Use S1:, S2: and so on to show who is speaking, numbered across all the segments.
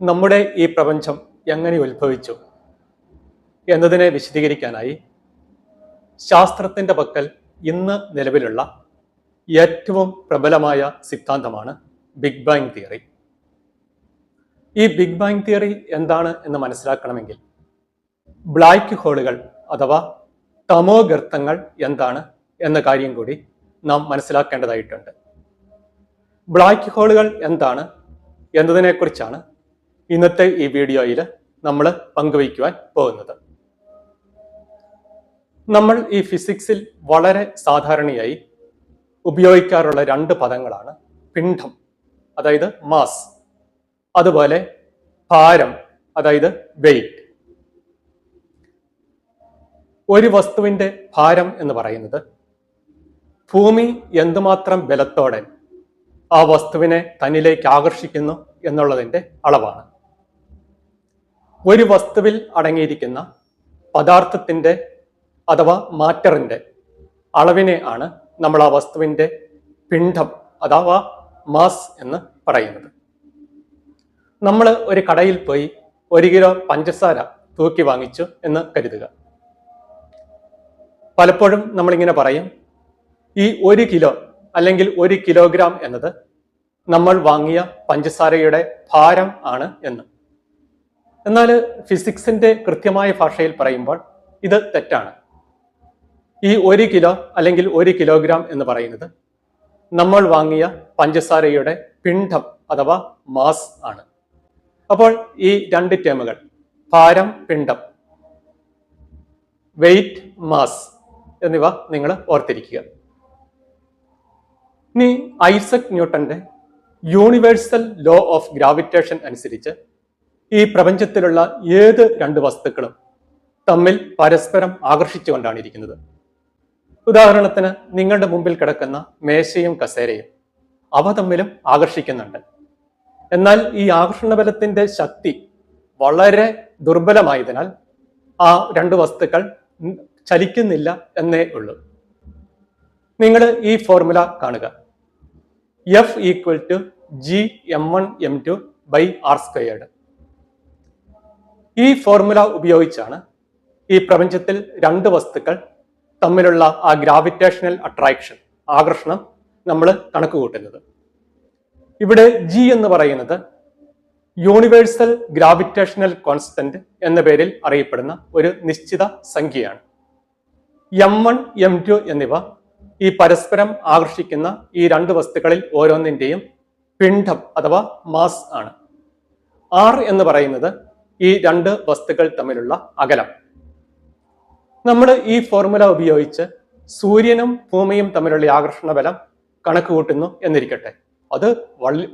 S1: നമ്മുടെ ഈ പ്രപഞ്ചം എങ്ങനെ ഉത്ഭവിച്ചു എന്നതിനെ വിശദീകരിക്കാനായി ശാസ്ത്രത്തിന്റെ പക്കൽ ഇന്ന് നിലവിലുള്ള ഏറ്റവും പ്രബലമായ സിദ്ധാന്തമാണ് ബിഗ് ബാങ് തിയറി. ഈ ബിഗ് ബാങ് തിയറി എന്താണ് എന്ന് മനസ്സിലാക്കണമെങ്കിൽ ബ്ലാക്ക് ഹോളുകൾ അഥവാ തമോ ഗർത്തങ്ങൾ എന്താണ് എന്ന കാര്യം കൂടി നാം മനസ്സിലാക്കേണ്ടതായിട്ടുണ്ട്. ബ്ലാക്ക് ഹോളുകൾ എന്താണ് എന്നതിനെക്കുറിച്ചാണ് ഇന്നത്തെ ഈ വീഡിയോയിൽ നമ്മൾ പങ്കുവയ്ക്കുവാൻ പോകുന്നത്. നമ്മൾ ഈ ഫിസിക്സിൽ വളരെ സാധാരണയായി ഉപയോഗിക്കാറുള്ള രണ്ട് പദങ്ങളാണ് പിണ്ഡം അതായത് മാസ് അതുപോലെ ഭാരം അതായത് വെയിറ്റ്. ഒരു വസ്തുവിന്റെ ഭാരം എന്ന് പറയുന്നത് ഭൂമി എന്തുമാത്രം ബലത്തോടെ ആ വസ്തുവിനെ തന്നിലേക്ക് ആകർഷിക്കുന്നു എന്നുള്ളതിന്റെ അളവാണ്. ഒരു വസ്തുവിൽ അടങ്ങിയിരിക്കുന്ന പദാർത്ഥത്തിന്റെ അഥവാ മാറ്ററിന്റെ അളവിനെ ആണ് നമ്മൾ ആ വസ്തുവിന്റെ പിണ്ഡം അഥവാ മാസ് എന്ന് പറയുന്നത്. നമ്മൾ ഒരു കടയിൽ പോയി ഒരു കിലോ പഞ്ചസാര തൂക്കി വാങ്ങിച്ചു എന്ന് കരുതുക. പലപ്പോഴും നമ്മളിങ്ങനെ പറയും ഈ ഒരു കിലോ അല്ലെങ്കിൽ ഒരു കിലോഗ്രാം എന്നത് നമ്മൾ വാങ്ങിയ പഞ്ചസാരയുടെ ഭാരം ആണ് എന്ന്. എന്നാൽ ഫിസിക്സിന്റെ കൃത്യമായ ഭാഷയിൽ പറയുമ്പോൾ ഇത് തെറ്റാണ്. ഈ ഒരു കിലോ അല്ലെങ്കിൽ ഒരു കിലോഗ്രാം എന്ന് പറയുന്നത് നമ്മൾ വാങ്ങിയ പഞ്ചസാരയുടെ പിണ്ഡം അഥവാ മാസ് ആണ്. അപ്പോൾ ഈ രണ്ട് ടേമുകൾ ഭാരം പിണ്ഡം വെയിറ്റ് മാസ് എന്നിവ നിങ്ങൾ ഓർത്തിരിക്കുക. ഇനി ഐസക് ന്യൂട്ടന്റെ യൂണിവേഴ്സൽ ലോ ഓഫ് ഗ്രാവിറ്റേഷൻ അനുസരിച്ച് ഈ പ്രപഞ്ചത്തിലുള്ള ഏത് രണ്ട് വസ്തുക്കളും തമ്മിൽ പരസ്പരം ആകർഷിച്ചുകൊണ്ടാണ് ഇരിക്കുന്നത് ഉദാഹരണത്തിന് നിങ്ങളുടെ മുമ്പിൽ കിടക്കുന്ന മേശയും കസേരയും അവ തമ്മിലും ആകർഷിക്കുന്നുണ്ട്. എന്നാൽ ഈ ആകർഷണ ബലത്തിന്റെ ശക്തി വളരെ ദുർബലമായതിനാൽ ആ രണ്ട് വസ്തുക്കൾ ചലിക്കുന്നില്ല എന്നേ ഉള്ളൂ. നിങ്ങൾ ഈ ഫോർമുല കാണുക. F equal to G M one M two by R squared ഈ ഫോർമുല ഉപയോഗിച്ചാണ് ഈ പ്രപഞ്ചത്തിൽ രണ്ട് വസ്തുക്കൾ തമ്മിലുള്ള ആ ഗ്രാവിറ്റേഷണൽ അട്രാക്ഷൻ ആകർഷണം നമ്മൾ കണക്ക് കൂട്ടുന്നത് ഇവിടെ ജി എന്ന് പറയുന്നത് യൂണിവേഴ്സൽ ഗ്രാവിറ്റേഷണൽ കോൺസ്റ്റന്റ് എന്ന പേരിൽ അറിയപ്പെടുന്ന ഒരു നിശ്ചിത സംഖ്യയാണ്. എം വൺ എം ടു എന്നിവ ഈ പരസ്പരം ആകർഷിക്കുന്ന ഈ രണ്ട് വസ്തുക്കളിൽ ഓരോന്നിന്റെയും പിണ്ഡം അഥവാ മാസ് ആണ്. ആർ എന്ന് പറയുന്നത് ഈ രണ്ട് വസ്തുക്കൾ തമ്മിലുള്ള അകലം. നമ്മൾ ഈ ഫോർമുല ഉപയോഗിച്ച് സൂര്യനും ഭൂമിയും തമ്മിലുള്ള ആകർഷണ ബലം കണക്ക് കൂട്ടുന്നു എന്നിരിക്കട്ടെ. അത്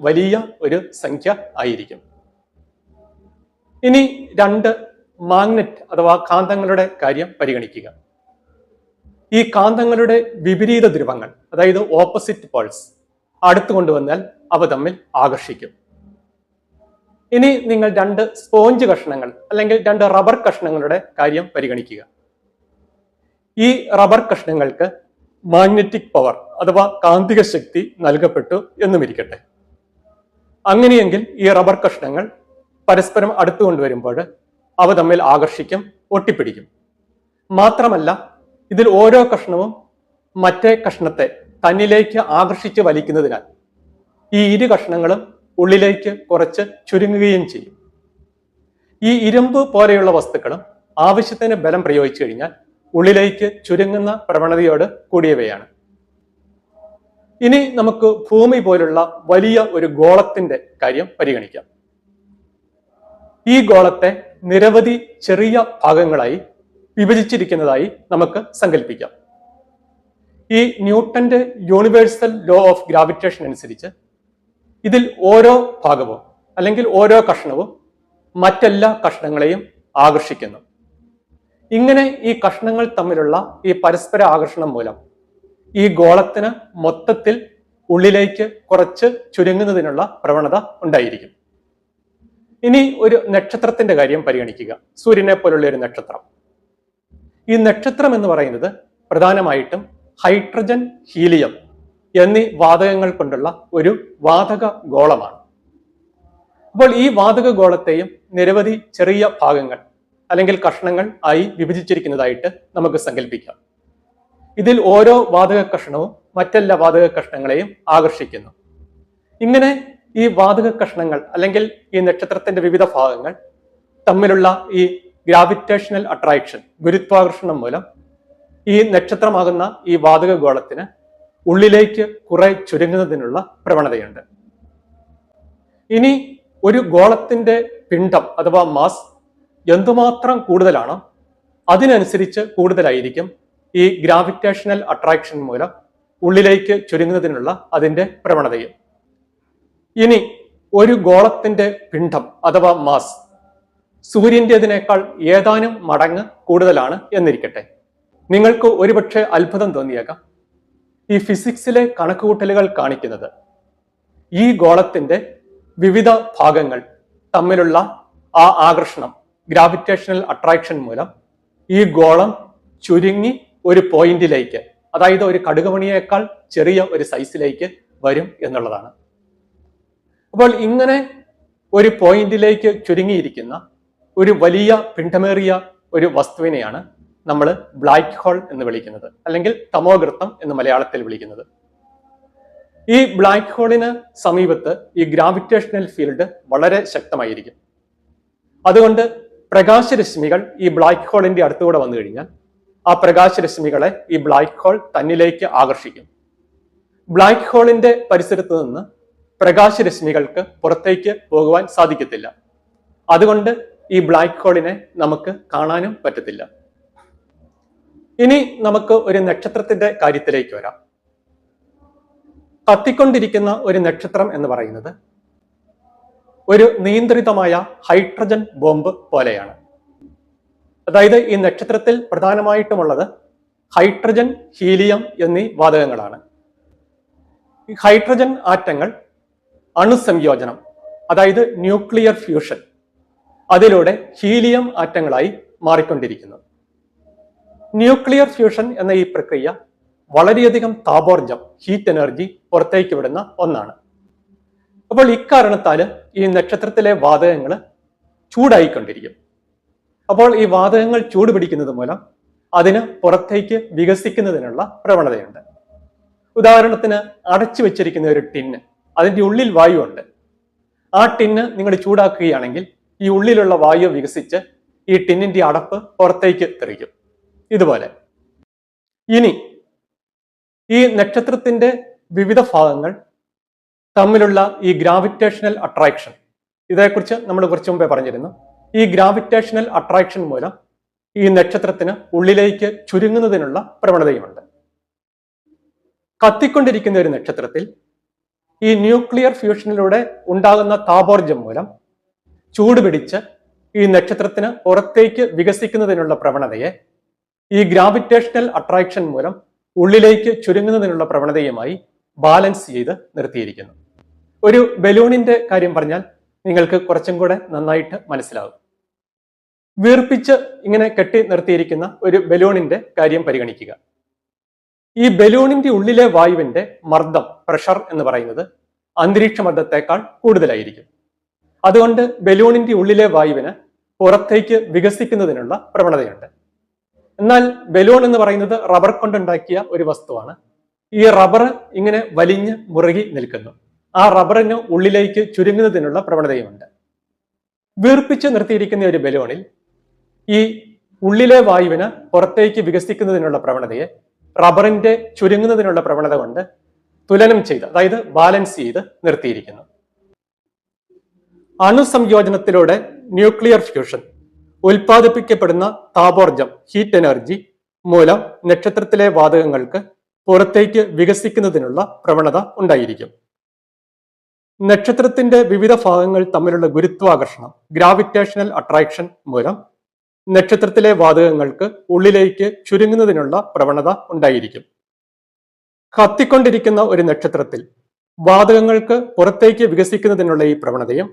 S1: വലിയ ഒരു സംഖ്യ ആയിരിക്കും. ഇനി രണ്ട് മാഗ്നറ്റ് അഥവാ കാന്തങ്ങളുടെ കാര്യം പരിഗണിക്കുക. ഈ കാന്തങ്ങളുടെ വിപരീത ധ്രുവങ്ങൾ അതായത് ഓപ്പോസിറ്റ് പോൾസ് അടുത്തു കൊണ്ടുവന്നാൽ അവ തമ്മിൽ ആകർഷിക്കും. ഇനി നിങ്ങൾ രണ്ട് സ്പോഞ്ച് കഷ്ണങ്ങൾ അല്ലെങ്കിൽ രണ്ട് റബ്ബർ കഷ്ണങ്ങളുടെ കാര്യം പരിഗണിക്കുക. ഈ റബ്ബർ കഷ്ണങ്ങൾക്ക് മാഗ്നറ്റിക് പവർ അഥവാ കാന്തിക ശക്തി നൽകപ്പെട്ടു എന്നും ഇരിക്കട്ടെ. അങ്ങനെയെങ്കിൽ ഈ റബ്ബർ കഷ്ണങ്ങൾ പരസ്പരം അടുത്തു കൊണ്ടുവരുമ്പോൾ അവ തമ്മിൽ ആകർഷിക്കും ഒട്ടിപ്പിടിക്കും. മാത്രമല്ല ഇതിൽ ഓരോ കഷ്ണവും മറ്റേ കഷ്ണത്തെ തന്നിലേക്ക് ആകർഷിച്ച് വലിക്കുന്നതിനാൽ ഈ ഇരു കഷ്ണങ്ങളും ഉള്ളിലേക്ക് കുറച്ച് ചുരുങ്ങുകയും ചെയ്യും. ഈ ഇരുമ്പ് പോലെയുള്ള വസ്തുക്കളും ആവശ്യത്തിന് ബലം പ്രയോഗിച്ചു കഴിഞ്ഞാൽ ഉള്ളിലേക്ക് ചുരുങ്ങുന്ന പ്രവണതയോട് കൂടിയവയാണ്. ഇനി നമുക്ക് ഭൂമി പോലുള്ള വലിയ ഒരു ഗോളത്തിന്റെ കാര്യം പരിഗണിക്കാം. ഈ ഗോളത്തെ നിരവധി ചെറിയ ഭാഗങ്ങളായി വിഭജിച്ചിരിക്കുന്നതായി നമുക്ക് സങ്കല്പിക്കാം ഈ ന്യൂട്ടന്റെ യൂണിവേഴ്സൽ ലോ ഓഫ് ഗ്രാവിറ്റേഷൻ അനുസരിച്ച് ഇതിൽ ഓരോ ഭാഗവും അല്ലെങ്കിൽ ഓരോ കഷ്ണവും മറ്റെല്ലാ കഷ്ണങ്ങളെയും ആകർഷിക്കുന്നു. ഇങ്ങനെ ഈ കഷ്ണങ്ങൾ തമ്മിലുള്ള ഈ പരസ്പര ആകർഷണം മൂലം ഈ ഗോളത്തിന് മൊത്തത്തിൽ ഉള്ളിലേക്ക് കുറച്ച് ചുരുങ്ങുന്നതിനുള്ള പ്രവണത ഉണ്ടായിരിക്കും. ഇനി ഒരു നക്ഷത്രത്തിന്റെ കാര്യം പരിഗണിക്കുക. സൂര്യനെ പോലുള്ള ഒരു നക്ഷത്രം. ഈ നക്ഷത്രം എന്ന് പറയുന്നത് പ്രധാനമായിട്ടും ഹൈഡ്രജൻ ഹീലിയം എന്നീ വാതകങ്ങൾ കൊണ്ടുള്ള ഒരു വാതക ഗോളമാണ്. അപ്പോൾ ഈ വാതക ഗോളത്തെയും നിരവധി ചെറിയ ഭാഗങ്ങൾ അല്ലെങ്കിൽ കഷ്ണങ്ങൾ ആയി വിഭജിച്ചിരിക്കുന്നതായിട്ട് നമുക്ക് സങ്കല്പിക്കാം ഇതിൽ ഓരോ വാതക കഷ്ണവും മറ്റെല്ലാ വാതക കഷ്ണങ്ങളെയും ആകർഷിക്കുന്നു. ഇങ്ങനെ ഈ വാതക കഷ്ണങ്ങൾ അല്ലെങ്കിൽ ഈ നക്ഷത്രത്തിന്റെ വിവിധ ഭാഗങ്ങൾ തമ്മിലുള്ള ഈ ഗ്രാവിറ്റേഷണൽ അട്രാക്ഷൻ ഗുരുത്വാകർഷണം മൂലം ഈ നക്ഷത്രമാകുന്ന ഈ വാതക ഗോളത്തിന് ഉള്ളിലേക്ക് കുറെ ചുരുങ്ങുന്നതിനുള്ള പ്രവണതയുണ്ട്. ഇനി ഒരു ഗോളത്തിന്റെ പിണ്ഡം അഥവാ മാസ് എന്തുമാത്രം കൂടുതലാണോ അതിനനുസരിച്ച് കൂടുതലായിരിക്കും ഈ ഗ്രാവിറ്റേഷണൽ അട്രാക്ഷൻ മൂലം ഉള്ളിലേക്ക് ചുരുങ്ങുന്നതിനുള്ള അതിന്റെ പ്രവണതയും. ഇനി ഒരു ഗോളത്തിന്റെ പിണ്ഡം അഥവാ മാസ് സൂര്യന്റെതിനേക്കാൾ ഏതാനും മടങ്ങ് കൂടുതലാണ് എന്നിരിക്കട്ടെ. നിങ്ങൾക്ക് ഒരുപക്ഷെ അത്ഭുതം തോന്നിയേക്കാം. ഈ ഫിസിക്സിലെ കണക്കുകൂട്ടലുകൾ കാണിക്കുന്നത്. ഈ ഗോളത്തിന്റെ വിവിധ ഭാഗങ്ങൾ തമ്മിലുള്ള ആ ആകർഷണം ഗ്രാവിറ്റേഷണൽ അട്രാക്ഷൻ മൂലം ഈ ഗോളം ചുരുങ്ങി ഒരു പോയിന്റിലേക്ക് അതായത് ഒരു കടുകുമണിയേക്കാൾ ചെറിയ ഒരു സൈസിലേക്ക് വരും എന്നുള്ളതാണ്. അപ്പോൾ ഇങ്ങനെ ഒരു പോയിന്റിലേക്ക് ചുരുങ്ങിയിരിക്കുന്ന ഒരു വലിയ പിണ്ഡമേറിയ ഒരു വസ്തുവിനെയാണ് നമ്മൾ ബ്ലാക്ക് ഹോൾ എന്ന് വിളിക്കുന്നത് അല്ലെങ്കിൽ തമോഗൃത്തം എന്ന് മലയാളത്തിൽ വിളിക്കുന്നത്. ഈ ബ്ലാക്ക് ഹോളിന് സമീപത്ത് ഈ ഗ്രാവിറ്റേഷണൽ ഫീൽഡ് വളരെ ശക്തമായിരിക്കും. അതുകൊണ്ട് പ്രകാശരശ്മികൾ ഈ ബ്ലാക്ക് ഹോളിന്റെ അടുത്തുകൂടെ വന്നു കഴിഞ്ഞാൽ ആ പ്രകാശരശ്മികളെ ഈ ബ്ലാക്ക് ഹോൾ തന്നിലേക്ക് ആകർഷിക്കും. ബ്ലാക്ക് ഹോളിന്റെ പരിസരത്ത് നിന്ന് പ്രകാശരശ്മികൾക്ക് പുറത്തേക്ക് പോകുവാൻ സാധിക്കത്തില്ല. അതുകൊണ്ട് ഈ ബ്ലാക്ക് ഹോളിനെ നമുക്ക് കാണാനും പറ്റത്തില്ല. ഇനി നമുക്ക് ഒരു നക്ഷത്രത്തിന്റെ കാര്യത്തിലേക്ക് വരാം. കത്തിക്കൊണ്ടിരിക്കുന്ന ഒരു നക്ഷത്രം എന്ന് പറയുന്നത് ഒരു നിയന്ത്രിതമായ ഹൈഡ്രജൻ ബോംബ് പോലെയാണ്. അതായത് ഈ നക്ഷത്രത്തിൽ പ്രധാനമായിട്ടുമുള്ളത് ഹൈഡ്രജൻ ഹീലിയം എന്നീ വാതകങ്ങളാണ്. ഈ ഹൈഡ്രജൻ ആറ്റങ്ങൾ അണുസംയോജനം അതായത് ന്യൂക്ലിയർ ഫ്യൂഷൻ അതിലൂടെ ഹീലിയം ആറ്റങ്ങളായി മാറിക്കൊണ്ടിരിക്കുന്നു. ന്യൂക്ലിയർ ഫ്യൂഷൻ എന്ന ഈ പ്രക്രിയ വളരെയധികം താപോർജം ഹീറ്റ് എനർജി പുറത്തേക്ക് വിടുന്ന ഒന്നാണ്. അപ്പോൾ ഇക്കാരണത്താൽ ഈ നക്ഷത്രത്തിലെ വാതകങ്ങൾ ചൂടായിക്കൊണ്ടിരിക്കും. അപ്പോൾ ഈ വാതകങ്ങൾ ചൂട് പിടിക്കുന്നത് മൂലം അതിന് പുറത്തേക്ക് വികസിക്കുന്നതിനുള്ള പ്രവണതയുണ്ട്. ഉദാഹരണത്തിന് അടച്ചു വെച്ചിരിക്കുന്ന ഒരു ടിന്ന് അതിന്റെ ഉള്ളിൽ വായു ഉണ്ട്. ആ ടിന്ന് നിങ്ങൾ ചൂടാക്കുകയാണെങ്കിൽ ഈ ഉള്ളിലുള്ള വായു വികസിച്ച് ഈ ടിന്നിന്റെ അടപ്പ് പുറത്തേക്ക് തെറിക്കും. ഇതുപോലെ. ഇനി ഈ നക്ഷത്രത്തിന്റെ വിവിധ ഭാഗങ്ങൾ തമ്മിലുള്ള ഈ ഗ്രാവിറ്റേഷണൽ അട്രാക്ഷൻ ഇതേക്കുറിച്ച് നമ്മൾ കുറച്ച് മുമ്പേ പറഞ്ഞിരുന്നു. ഈ ഗ്രാവിറ്റേഷണൽ അട്രാക്ഷൻ മൂലം ഈ നക്ഷത്രത്തിന് ഉള്ളിലേക്ക് ചുരുങ്ങുന്നതിനുള്ള പ്രവണതയുമുണ്ട്. കത്തിക്കൊണ്ടിരിക്കുന്ന ഒരു നക്ഷത്രത്തിൽ ഈ ന്യൂക്ലിയർ ഫ്യൂഷനിലൂടെ ഉണ്ടാകുന്ന താപോർജം മൂലം ചൂടുപിടിച്ച് ഈ നക്ഷത്രത്തിന് പുറത്തേക്ക് വികസിക്കുന്നതിനുള്ള പ്രവണതയെ ഈ ഗ്രാവിറ്റേഷണൽ അട്രാക്ഷൻ മൂലം ഉള്ളിലേക്ക് ചുരുങ്ങുന്നതിനുള്ള പ്രവണതയുമായി ബാലൻസ് ചെയ്ത് നിർത്തിയിരിക്കുന്നു. ഒരു ബലൂണിന്റെ കാര്യം പറഞ്ഞാൽ നിങ്ങൾക്ക് കുറച്ചും കൂടെ നന്നായിട്ട് മനസ്സിലാകും വീർപ്പിച്ച് ഇങ്ങനെ കെട്ടി നിർത്തിയിരിക്കുന്ന ഒരു ബലൂണിന്റെ കാര്യം പരിഗണിക്കുക. ഈ ബലൂണിന്റെ ഉള്ളിലെ വായുവിന്റെ മർദ്ദം പ്രഷർ എന്ന് പറയുന്നത് അന്തരീക്ഷ മർദ്ദത്തെക്കാൾ കൂടുതലായിരിക്കും. അതുകൊണ്ട് ബലൂണിന്റെ ഉള്ളിലെ വായുവിന് പുറത്തേക്ക് വികസിക്കുന്നതിനുള്ള പ്രവണതയുണ്ട്. എന്നാൽ ബലൂൺ എന്ന് പറയുന്നത് റബ്ബർ കൊണ്ടുണ്ടാക്കിയ ഒരു വസ്തുവാണ്. ഈ റബ്ബർ ഇങ്ങനെ വലിഞ്ഞ് മുറുകി നിൽക്കുന്നു. ആ റബ്ബറിന് ഉള്ളിലേക്ക് ചുരുങ്ങുന്നതിനുള്ള പ്രവണതയുമുണ്ട്. വീർപ്പിച്ച് നിർത്തിയിരിക്കുന്ന ഒരു ബലൂണിൽ ഈ ഉള്ളിലെ വായുവിന് പുറത്തേക്ക് വികസിക്കുന്നതിനുള്ള പ്രവണതയെ റബ്ബറിന്റെ ചുരുങ്ങുന്നതിനുള്ള പ്രവണത കൊണ്ട് തുലനം ചെയ്ത് അതായത് ബാലൻസ് ചെയ്ത് നിർത്തിയിരിക്കുന്നു. അണുസംയോജനത്തിലൂടെ ന്യൂക്ലിയർ ഫ്യൂഷൻ ഉൽപ്പാദിപ്പിക്കപ്പെടുന്ന താപോർജം ഹീറ്റ് എനർജി മൂലം നക്ഷത്രത്തിലെ വാതകങ്ങൾക്ക് പുറത്തേക്ക് വികസിക്കുന്നതിനുള്ള പ്രവണത ഉണ്ടായിരിക്കും. നക്ഷത്രത്തിന്റെ വിവിധ ഭാഗങ്ങൾ തമ്മിലുള്ള ഗുരുത്വാകർഷണം ഗ്രാവിറ്റേഷണൽ അട്രാക്ഷൻ മൂലം നക്ഷത്രത്തിലെ വാതകങ്ങൾക്ക് ഉള്ളിലേക്ക് ചുരുങ്ങുന്നതിനുള്ള പ്രവണത ഉണ്ടായിരിക്കും. കത്തിക്കൊണ്ടിരിക്കുന്ന ഒരു നക്ഷത്രത്തിൽ വാതകങ്ങൾക്ക് പുറത്തേക്ക് വികസിക്കുന്നതിനുള്ള ഈ പ്രവണതയും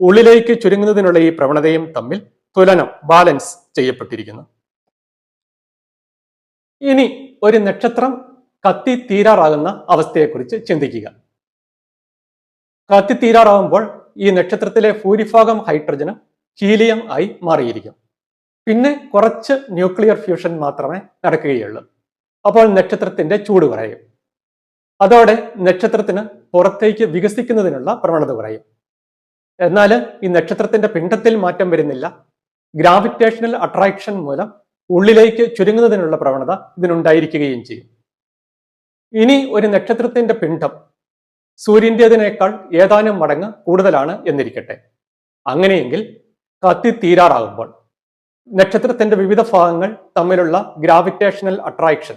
S1: ഉള്ളിലേക്ക് ചുരുങ്ങുന്നതിനുള്ള ഈ പ്രവണതയും തമ്മിൽ തുലനം ബാലൻസ് ചെയ്യപ്പെട്ടിരിക്കുന്നു. ഇനി ഒരു നക്ഷത്രം കത്തി തീരാറാകുന്ന അവസ്ഥയെക്കുറിച്ച് ചിന്തിക്കുക. കത്തി തീരാറാകുമ്പോൾ ഈ നക്ഷത്രത്തിലെ ഭൂരിഭാഗം ഹൈഡ്രജനും ഹീലിയം ആയി മാറിയിരിക്കും. പിന്നെ കുറച്ച് ന്യൂക്ലിയർ ഫ്യൂഷൻ മാത്രമേ നടക്കുകയുള്ളൂ. അപ്പോൾ നക്ഷത്രത്തിന്റെ ചൂട് കുറയും. അതോടെ നക്ഷത്രത്തിന് പുറത്തേക്ക് വികസിക്കുന്നതിനുള്ള പ്രവണത കുറയും. എന്നാൽ ഈ നക്ഷത്രത്തിന്റെ പിണ്ഡത്തിൽ മാറ്റം വരുന്നില്ല. ഗ്രാവിറ്റേഷണൽ അട്രാക്ഷൻ മൂലം ഉള്ളിലേക്ക് ചുരുങ്ങുന്നതിനുള്ള പ്രവണത ഇതിനുണ്ടായിരിക്കുകയും ചെയ്യും. ഇനി ഒരു നക്ഷത്രത്തിന്റെ പിണ്ഡം സൂര്യന്റെതിനേക്കാൾ ഏതാനും മടങ്ങ് കൂടുതലാണ് എന്നിരിക്കട്ടെ. അങ്ങനെയെങ്കിൽ കത്തി തീരാറാകുമ്പോൾ നക്ഷത്രത്തിന്റെ വിവിധ ഭാഗങ്ങൾ തമ്മിലുള്ള ഗ്രാവിറ്റേഷണൽ അട്രാക്ഷൻ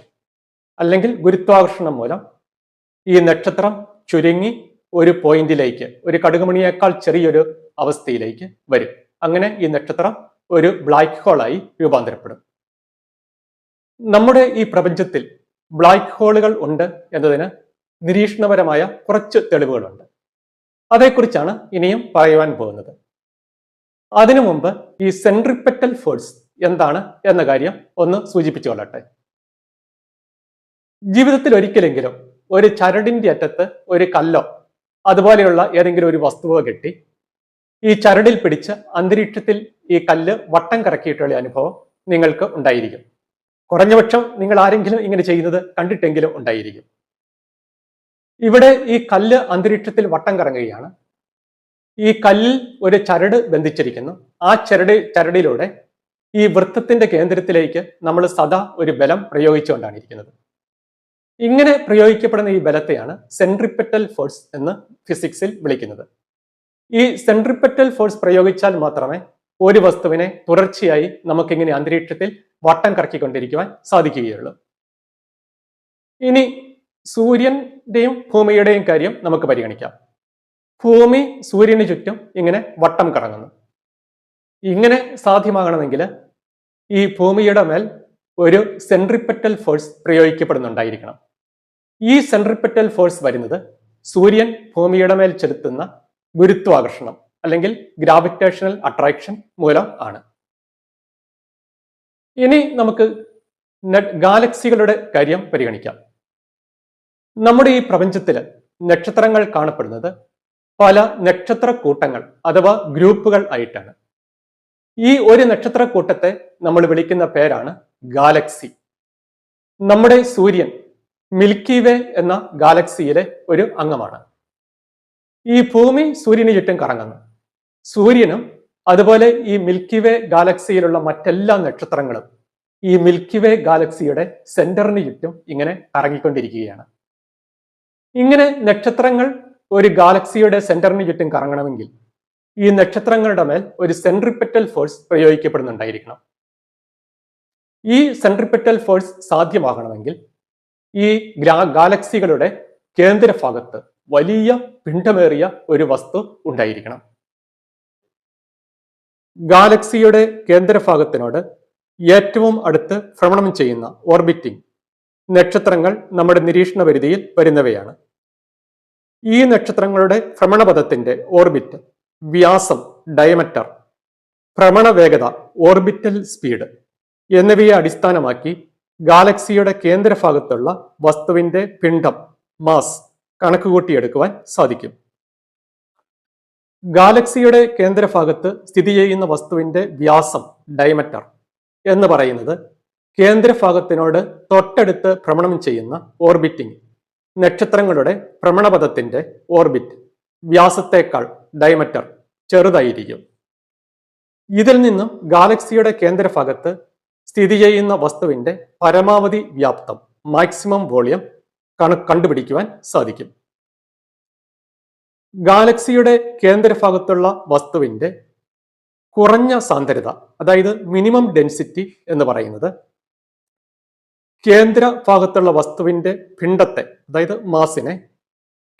S1: അല്ലെങ്കിൽ ഗുരുത്വാകർഷണം മൂലം ഈ നക്ഷത്രം ചുരുങ്ങി ഒരു പോയിന്റിലേക്ക് ഒരു കടുകുമണിയേക്കാൾ ചെറിയൊരു അവസ്ഥയിലേക്ക് വരും. അങ്ങനെ ഈ നക്ഷത്രം ഒരു ബ്ലാക്ക് ഹോളായി രൂപാന്തരപ്പെടും. നമ്മുടെ ഈ പ്രപഞ്ചത്തിൽ ബ്ലാക്ക് ഹോളുകൾ ഉണ്ട് എന്നതിന് നിരീക്ഷണപരമായ കുറച്ച് തെളിവുകളുണ്ട്. അതേക്കുറിച്ചാണ് ഇനിയും പറയുവാൻ പോകുന്നത്. അതിനു മുമ്പ് ഈ സെൻട്രിപ്പറ്റൽ ഫോഴ്സ് എന്താണ് എന്ന കാര്യം ഒന്ന് സൂചിപ്പിച്ചുകൊള്ളട്ടെ ജീവിതത്തിൽ ഒരിക്കലെങ്കിലും ഒരു ചരടിന്റെ അറ്റത്ത് ഒരു കല്ലോ അതുപോലെയുള്ള ഏതെങ്കിലും ഒരു വസ്തുവോ കെട്ടി ഈ ചരടിൽ പിടിച്ച് അന്തരീക്ഷത്തിൽ ഈ കല്ല് വട്ടം കറക്കിയിട്ടുള്ള അനുഭവം നിങ്ങൾക്ക് ഉണ്ടായിരിക്കും. കുറഞ്ഞപക്ഷം നിങ്ങൾ ആരെങ്കിലും ഇങ്ങനെ ചെയ്യുന്നത് കണ്ടിട്ടെങ്കിലും ഉണ്ടായിരിക്കും. ഇവിടെ ഈ കല്ല് അന്തരീക്ഷത്തിൽ വട്ടം കറങ്ങുകയാണ്. ഈ കല്ലിൽ ഒരു ചരട് ബന്ധിച്ചിരിക്കുന്നു. ആ ചരട് ചരടിലൂടെ ഈ വൃത്തത്തിന്റെ കേന്ദ്രത്തിലേക്ക് നമ്മൾ സദാ ഒരു ബലം പ്രയോഗിച്ചുകൊണ്ടാണ് ഇരിക്കുന്നത് ഇങ്ങനെ പ്രയോഗിക്കപ്പെടുന്ന ഈ ബലത്തെയാണ് സെൻട്രിപ്പറ്റൽ ഫോഴ്സ് എന്ന് ഫിസിക്സിൽ വിളിക്കുന്നത്. ഈ സെൻട്രിപ്പറ്റൽ ഫോഴ്സ് പ്രയോഗിച്ചാൽ മാത്രമേ ഒരു വസ്തുവിനെ തുടർച്ചയായി നമുക്കിങ്ങനെ അന്തരീക്ഷത്തിൽ വട്ടം കറക്കിക്കൊണ്ടിരിക്കുവാൻ സാധിക്കുകയുള്ളൂ. ഇനി സൂര്യന്റെയും ഭൂമിയുടെയും കാര്യം നമുക്ക് പരിഗണിക്കാം. ഭൂമി സൂര്യന് ചുറ്റും ഇങ്ങനെ വട്ടം കറങ്ങുന്നു. ഇങ്ങനെ സാധ്യമാകണമെങ്കിൽ ഈ ഭൂമിയുടെ മേൽ ഒരു സെൻട്രിപ്പറ്റൽ ഫോഴ്സ് പ്രയോഗിക്കപ്പെടുന്നുണ്ടായിരിക്കണം. ഈ സെൻട്രിപ്പറ്റൽ ഫോഴ്സ് വരുന്നത് സൂര്യൻ ഭൂമിയുടെ മേൽ ചെലുത്തുന്ന ഗുരുത്വാകർഷണം അല്ലെങ്കിൽ ഗ്രാവിറ്റേഷണൽ അട്രാക്ഷൻ മൂലം ആണ്. ഇനി നമുക്ക് ഗാലക്സികളുടെ കാര്യം പരിഗണിക്കാം. നമ്മുടെ ഈ പ്രപഞ്ചത്തിൽ നക്ഷത്രങ്ങൾ കാണപ്പെടുന്നത് പല നക്ഷത്ര കൂട്ടങ്ങൾ അഥവാ ഗ്രൂപ്പുകൾ ആയിട്ടാണ്. ഈ ഒരു നക്ഷത്ര കൂട്ടത്തെ നമ്മൾ വിളിക്കുന്ന പേരാണ് ഗാലക്സി നമ്മുടെ സൂര്യൻ മിൽക്കി വേ എന്ന ഗാലക്സിയിലെ ഒരു അംഗമാണ്. ഈ ഭൂമി സൂര്യന് ചുറ്റും കറങ്ങുന്നു. സൂര്യനും അതുപോലെ ഈ മിൽക്കി വേ ഗാലക്സിയിലുള്ള മറ്റെല്ലാ നക്ഷത്രങ്ങളും ഈ മിൽക്കി വേ ഗാലക്സിയുടെ സെന്ററിന് ചുറ്റും ഇങ്ങനെ കറങ്ങിക്കൊണ്ടിരിക്കുകയാണ്. ഇങ്ങനെ നക്ഷത്രങ്ങൾ ഒരു ഗാലക്സിയുടെ സെന്ററിന് ചുറ്റും കറങ്ങണമെങ്കിൽ ഈ നക്ഷത്രങ്ങളുടെ മേൽ ഒരു സെൻട്രിപ്പെറ്റൽ ഫോഴ്സ് പ്രയോഗിക്കപ്പെടുന്നുണ്ടായിരിക്കണം. ഈ സെൻട്രിപ്പെറ്റൽ ഫോഴ്സ് സാധ്യമാകണമെങ്കിൽ ഈ ഗാലക്സികളുടെ കേന്ദ്രഭാഗത്ത് വലിയ പിണ്ഡമേറിയ ഒരു വസ്തു ഉണ്ടായിരിക്കണം. ഗാലക്സിയുടെ കേന്ദ്രഭാഗത്തിനോട് ഏറ്റവും അടുത്ത് ഭ്രമണം ചെയ്യുന്ന ഓർബിറ്റിംഗ് നക്ഷത്രങ്ങൾ നമ്മുടെ നിരീക്ഷണ പരിധിയിൽ വരുന്നവയാണ്. ഈ നക്ഷത്രങ്ങളുടെ ഭ്രമണപഥത്തിന്റെ ഓർബിറ്റ് വ്യാസം ഡയമറ്റർ ഭ്രമണ വേഗത ഓർബിറ്റൽ സ്പീഡ് എന്നിവയെ അടിസ്ഥാനമാക്കി ഗാലക്സിയുടെ കേന്ദ്രഭാഗത്തുള്ള വസ്തുവിന്റെ പിണ്ഡം മാസ് കണക്കുകൂട്ടിയെടുക്കുവാൻ സാധിക്കും. ഗാലക്സിയുടെ കേന്ദ്രഭാഗത്ത് സ്ഥിതി ചെയ്യുന്ന വസ്തുവിന്റെ വ്യാസം ഡയമറ്റർ എന്ന് പറയുന്നത് കേന്ദ്രഭാഗത്തിനോട് തൊട്ടടുത്ത് ഭ്രമണം ചെയ്യുന്ന ഓർബിറ്റിംഗ് നക്ഷത്രങ്ങളുടെ ഭ്രമണപഥത്തിന്റെ ഓർബിറ്റ് വ്യാസത്തേക്കാൾ ഡയമറ്റർ ചെറുതായിരിക്കും. ഇതിൽ നിന്നും ഗാലക്സിയുടെ കേന്ദ്രഭാഗത്ത് സ്ഥിതി ചെയ്യുന്ന വസ്തുവിന്റെ പരമാവധി വ്യാപ്തം മാക്സിമം വോളിയം കണ്ടുപിടിക്കുവാൻ സാധിക്കും. ഗാലക്സിയുടെ കേന്ദ്രഭാഗത്തുള്ള വസ്തുവിന്റെ കുറഞ്ഞ സാന്ദ്രത അതായത് മിനിമം ഡെൻസിറ്റി എന്ന് പറയുന്നത് കേന്ദ്ര ഭാഗത്തുള്ള വസ്തുവിന്റെ പിണ്ഡത്തെ അതായത് മാസിനെ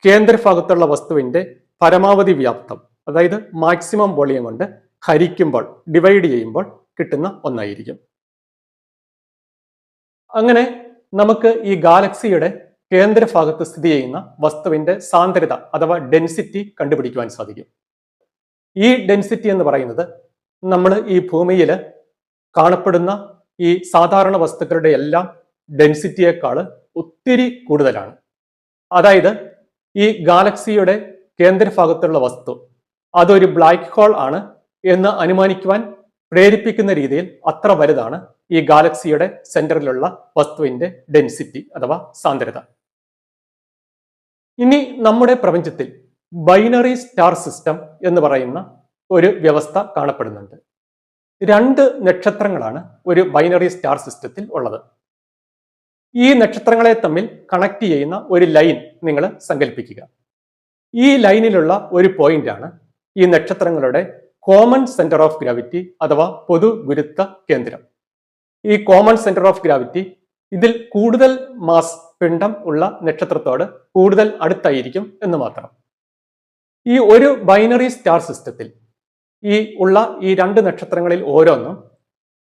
S1: കേന്ദ്രഭാഗത്തുള്ള വസ്തുവിന്റെ പരമാവധി വ്യാപ്തം അതായത് മാക്സിമം വോളിയം കൊണ്ട് ഹരിക്കുമ്പോൾ ഡിവൈഡ് ചെയ്യുമ്പോൾ കിട്ടുന്ന ഒന്നായിരിക്കും. അങ്ങനെ നമുക്ക് ഈ ഗാലക്സിയുടെ കേന്ദ്ര ഭാഗത്ത് സ്ഥിതി ചെയ്യുന്ന വസ്തുവിന്റെ സാന്ദ്രത അഥവാ ഡെൻസിറ്റി കണ്ടുപിടിക്കുവാൻ സാധിക്കും. ഈ ഡെൻസിറ്റി എന്ന് പറയുന്നത് നമ്മൾ ഈ ഭൂമിയിൽ കാണപ്പെടുന്ന ഈ സാധാരണ വസ്തുക്കളുടെ എല്ലാം ഡെൻസിറ്റിയേക്കാൾ ഒത്തിരി കൂടുതലാണ്. അതായത് ഈ ഗാലക്സിയുടെ കേന്ദ്രഭാഗത്തുള്ള വസ്തു അതൊരു ബ്ലാക്ക് ഹോൾ ആണ് എന്ന് അനുമാനിക്കുവാൻ പ്രേരിപ്പിക്കുന്ന രീതിയിൽ അത്ര വലുതാണ് ഈ ഗാലക്സിയുടെ സെന്ററിലുള്ള വസ്തുവിന്റെ ഡെൻസിറ്റി അഥവാ സാന്ദ്രത. ഇനി നമ്മുടെ പ്രപഞ്ചത്തിൽ ബൈനറി സ്റ്റാർ സിസ്റ്റം എന്ന് പറയുന്ന ഒരു വ്യവസ്ഥ കാണപ്പെടുന്നുണ്ട്. രണ്ട് നക്ഷത്രങ്ങളാണ് ഒരു ബൈനറി സ്റ്റാർ സിസ്റ്റത്തിൽ ഉള്ളത്. ഈ നക്ഷത്രങ്ങളെ തമ്മിൽ കണക്ട് ചെയ്യുന്ന ഒരു ലൈൻ നിങ്ങൾ സങ്കല്പിക്കുക ഈ ലൈനിലുള്ള ഒരു പോയിന്റാണ് ഈ നക്ഷത്രങ്ങളുടെ കോമൺ സെന്റർ ഓഫ് ഗ്രാവിറ്റി അഥവാ പൊതു ഗുരുത്വ കേന്ദ്രം. ഈ കോമൺ സെന്റർ ഓഫ് ഗ്രാവിറ്റി ഇതിൽ കൂടുതൽ മാസ് പിണ്ഡം ഉള്ള നക്ഷത്രത്തോട് കൂടുതൽ അടുത്തായിരിക്കും എന്ന് മാത്രം. ഈ ഒരു ബൈനറി സ്റ്റാർ സിസ്റ്റത്തിൽ ഈ ഉള്ള ഈ രണ്ട് നക്ഷത്രങ്ങളിൽ ഓരോന്നും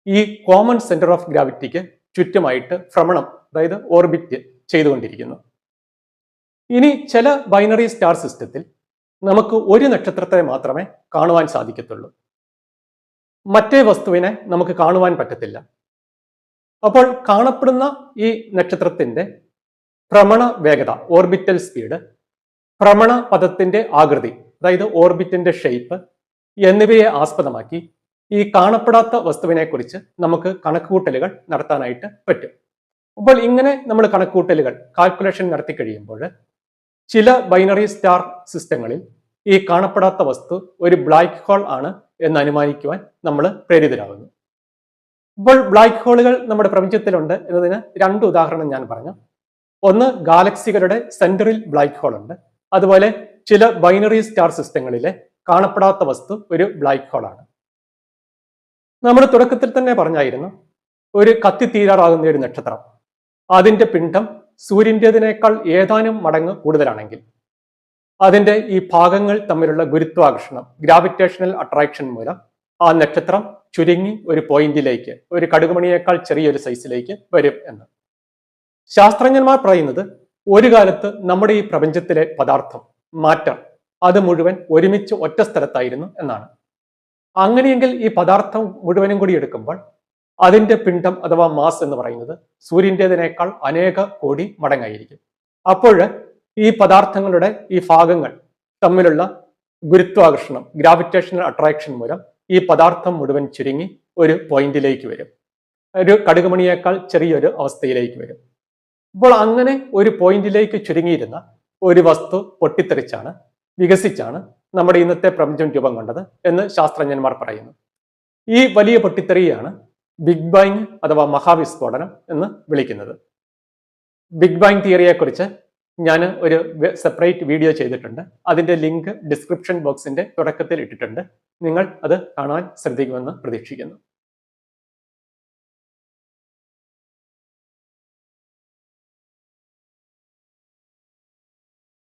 S1: ഈ കോമൺ സെന്റർ ഓഫ് ഗ്രാവിറ്റിക്ക് ചുറ്റുമായിട്ട് ഭ്രമണം അതായത് ഓർബിറ്റ് ചെയ്തുകൊണ്ടിരിക്കുന്നു. ഇനി ചില ബൈനറി സ്റ്റാർ സിസ്റ്റത്തിൽ നമുക്ക് ഒരു നക്ഷത്രത്തെ മാത്രമേ കാണുവാൻ സാധിക്കത്തുള്ളൂ. മറ്റേ വസ്തുവിനെ നമുക്ക് കാണുവാൻ പറ്റത്തില്ല. അപ്പോൾ കാണപ്പെടുന്ന ഈ നക്ഷത്രത്തിന്റെ ഭ്രമണ വേഗത ഓർബിറ്റൽ സ്പീഡ് ഭ്രമണ പദത്തിന്റെ ആകൃതി അതായത് ഓർബിറ്റിന്റെ ഷേപ്പ് എന്നിവയെ ആസ്പദമാക്കി ഈ കാണപ്പെടാത്ത വസ്തുവിനെ കുറിച്ച് നമുക്ക് കണക്കുകൂട്ടലുകൾ നടത്താനായിട്ട് പറ്റും. അപ്പോൾ ഇങ്ങനെ നമ്മൾ കണക്കുകൂട്ടലുകൾ കാൽക്കുലേഷൻ നടത്തി കഴിയുമ്പോൾ ചില ബൈനറി സ്റ്റാർ സിസ്റ്റങ്ങളിൽ ഈ കാണപ്പെടാത്ത വസ്തു ഒരു ബ്ലാക്ക് ഹോൾ ആണ് എന്ന് അനുമാനിക്കുവാൻ നമ്മൾ പ്രേരിതരാകുന്നു. ഇപ്പോൾ ബ്ലാക്ക് ഹോളുകൾ നമ്മുടെ പ്രപഞ്ചത്തിലുണ്ട് എന്നതിന് രണ്ട് ഉദാഹരണം ഞാൻ പറഞ്ഞു. ഒന്ന് ഗാലക്സികളുടെ സെന്ററിൽ ബ്ലാക്ക് ഹോൾ ഉണ്ട്. അതുപോലെ ചില ബൈനറി സ്റ്റാർ സിസ്റ്റങ്ങളിലെ കാണപ്പെടാത്ത വസ്തു ഒരു ബ്ലാക്ക് ഹോളാണ് നമ്മൾ തുടക്കത്തിൽ തന്നെ പറഞ്ഞായിരുന്നു ഒരു കത്തി കത്തിത്തീരാറാകുന്ന ഒരു നക്ഷത്രം. അതിന്റെ പിണ്ഡം സൂര്യന്റെതിനേക്കാൾ ഏതാനും മടങ്ങ് കൂടുതലാണെങ്കിൽ. അതിന്റെ ഈ ഭാഗങ്ങൾ തമ്മിലുള്ള ഗുരുത്വാകർഷണം ഗ്രാവിറ്റേഷണൽ അട്രാക്ഷൻ മൂലം ആ നക്ഷത്രം ചുരുങ്ങി ഒരു പോയിന്റിലേക്ക് ഒരു കടുകുമണിയേക്കാൾ ചെറിയൊരു സൈസിലേക്ക് വരും എന്ന്. ശാസ്ത്രജ്ഞന്മാർ പറയുന്നത് ഒരു കാലത്ത് നമ്മുടെ ഈ പ്രപഞ്ചത്തിലെ പദാർത്ഥം മാറ്റർ അത് മുഴുവൻ ഒരുമിച്ച് ഒറ്റ സ്ഥലത്തായിരുന്നു എന്നാണ്. അങ്ങനെയെങ്കിൽ ഈ പദാർത്ഥം മുഴുവനും കൂടി എടുക്കുമ്പോൾ അതിന്റെ പിണ്ഡം അഥവാ മാസ് എന്ന് പറയുന്നത് സൂര്യന്റെതിനേക്കാൾ അനേക കോടി മടങ്ങായിരിക്കും. അപ്പോൾ ഈ പദാർത്ഥങ്ങളുടെ ഈ ഭാഗങ്ങൾ തമ്മിലുള്ള ഗുരുത്വാകർഷണം ഗ്രാവിറ്റേഷണൽ അട്രാക്ഷൻ മൂലം ഈ പദാർത്ഥം മുഴുവൻ ചുരുങ്ങി ഒരു പോയിന്റിലേക്ക് വരും. ഒരു കടുകുമണിയേക്കാൾ ചെറിയൊരു അവസ്ഥയിലേക്ക് വരും. അപ്പോൾ അങ്ങനെ ഒരു പോയിന്റിലേക്ക് ചുരുങ്ങിയിരുന്ന ഒരു വസ്തു പൊട്ടിത്തെറിച്ചാണ് വികസിച്ചാണ് നമ്മുടെ ഇന്നത്തെ പ്രപഞ്ചം രൂപം കൊണ്ടത് എന്ന് ശാസ്ത്രജ്ഞന്മാർ പറയുന്നു. ഈ വലിയ പൊട്ടിത്തെറിയാണ് ബിഗ് ബാങ് അഥവാ മഹാവിസ്ഫോടനം എന്ന് വിളിക്കുന്നത്. ബിഗ് ബാങ് തിയറിയെക്കുറിച്ച് ഞാൻ ഒരു സെപ്പറേറ്റ് വീഡിയോ ചെയ്തിട്ടുണ്ട്. അതിന്റെ ലിങ്ക് ഡിസ്ക്രിപ്ഷൻ ബോക്സിന്റെ തുടക്കത്തിൽ ഇട്ടിട്ടുണ്ട്. നിങ്ങൾ അത് കാണാൻ ശ്രദ്ധിക്കുമെന്ന് പ്രതീക്ഷിക്കുന്നു.